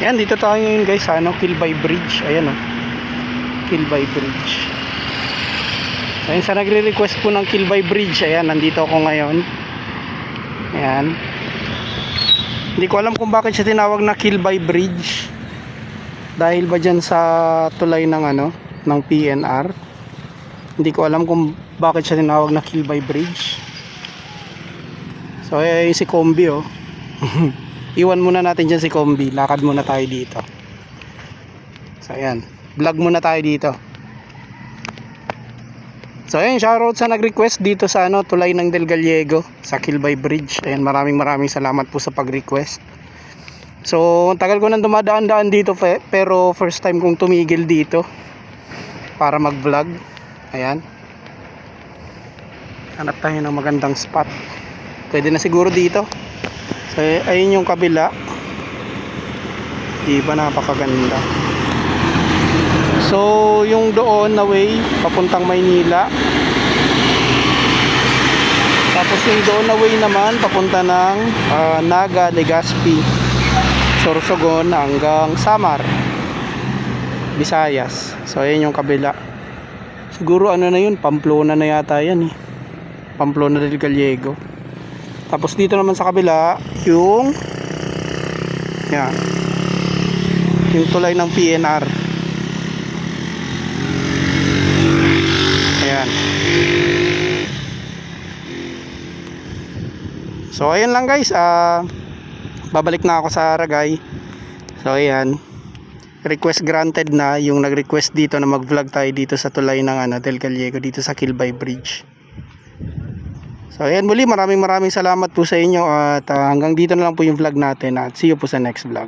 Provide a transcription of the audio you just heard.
Yan, dito tayo ngayon guys sa ano, Kilbay Bridge. Ayan o. Kilbay Bridge. Ayun sa nagre-request po ng Kilbay Bridge. Ayan, nandito ako ngayon. Ayan. Hindi ko alam kung bakit siya tinawag na Kilbay Bridge. Dahil ba dyan sa tulay ng ano, ng PNR. Hindi ko alam kung bakit siya tinawag na Kilbay Bridge. So, ayan si Kombi oh. Iwan muna natin dyan si Kombi. Lakad muna tayo dito. So, ayan. Vlog muna tayo dito. So, ayan. Shoutout sa nag-request dito sa ano, tulay ng Del Gallego sa Kilbay Bridge. Ayan. Maraming maraming salamat po sa pag-request. So, ang tagal ko nang dumadaan-daan dito pe- pero first time kong tumigil dito para mag-vlog. Ayan. Hanap tayo ng magandang spot. Pwede na siguro dito. So, ayun yung kabila. Di ba napakaganda? So, yung doon na way, papuntang Maynila. Tapos yung doon na way naman, papunta ng ah, Naga, Legazpi, Sorsogon hanggang Samar, Visayas. So, ayun yung kabila. Siguro ano na yun, Pamplona na yata yan eh. Pamplona del Gallego. Tapos dito naman sa kabila, yung yan. Yung tulay ng PNR. Ayan. So ayan lang guys, ah babalik na ako sa Ragay. So ayan. Request granted na yung nag-request dito na mag-vlog tayo dito sa tulay ng ano, Del Gallego dito sa Kilbay Bridge. So ayan muli maraming maraming salamat po sa inyo at ah, hanggang dito na lang po yung vlog natin at see you po sa next vlog.